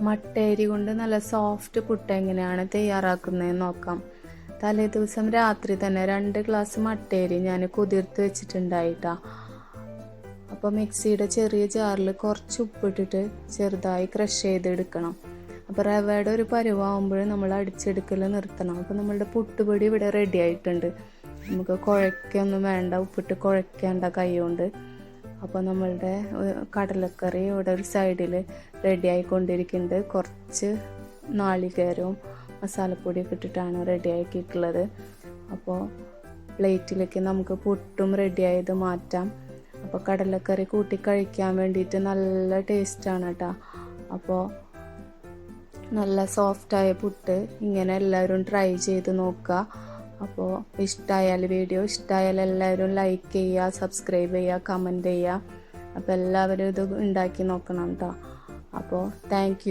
മട്ടേരി കൊണ്ട് നല്ല സോഫ്റ്റ് പുട്ട് എങ്ങനെയാണ് തയ്യാറാക്കുന്നതെന്ന് നോക്കാം. തലേ ദിവസം രാത്രി തന്നെ രണ്ട് ഗ്ലാസ് മട്ടേരി ഞാൻ കുതിർത്ത് വെച്ചിട്ടുണ്ടായിട്ടാ. അപ്പോൾ മിക്സിയുടെ ചെറിയ ജാറിൽ കുറച്ച് ഉപ്പിട്ടിട്ട് ചെറുതായി ക്രഷ് ചെയ്തെടുക്കണം. അപ്പോൾ റവയുടെ ഒരു പരുവാകുമ്പോൾ നമ്മൾ അടിച്ചെടുക്കൽ നിർത്തണം. അപ്പോൾ നമ്മളുടെ പുട്ടുപൊടി ഇവിടെ റെഡി ആയിട്ടുണ്ട്. നമുക്ക് കുഴക്കൊന്നും വേണ്ട ഉപ്പിട്ട് കുഴക്കേണ്ട കൈ കൊണ്ട്. അപ്പോൾ നമ്മളുടെ കടലക്കറി ഇവിടെ ഒരു സൈഡിൽ റെഡി ആയിക്കൊണ്ടിരിക്കുന്നുണ്ട്. കുറച്ച് നാളികേരവും മസാലപ്പൊടിയൊക്കെ ഇട്ടിട്ടാണ് റെഡി ആക്കിയിട്ടുള്ളത്. അപ്പോൾ പ്ലേറ്റിലേക്ക് നമുക്ക് പുട്ടും റെഡി ആയത് മാറ്റാം. അപ്പോൾ കടലക്കറി കൂട്ടി കഴിക്കാൻ വേണ്ടിയിട്ട് നല്ല ടേസ്റ്റാണ് കേട്ടോ അപ്പോൾ നല്ല സോഫ്റ്റായ പുട്ട് ഇങ്ങനെ എല്ലാവരും ട്രൈ ചെയ്ത് നോക്കുക. അപ്പോൾ ഇഷ്ടമായാൽ വീഡിയോ ഇഷ്ടമായാൽ എല്ലാവരും ലൈക്ക് ചെയ്യുക സബ്സ്ക്രൈബ് ചെയ്യുക കമന്റ് ചെയ്യുക. അപ്പോൾ എല്ലാവരും ഇത് ഉണ്ടാക്കി നോക്കണം കേട്ടോ അപ്പോൾ താങ്ക്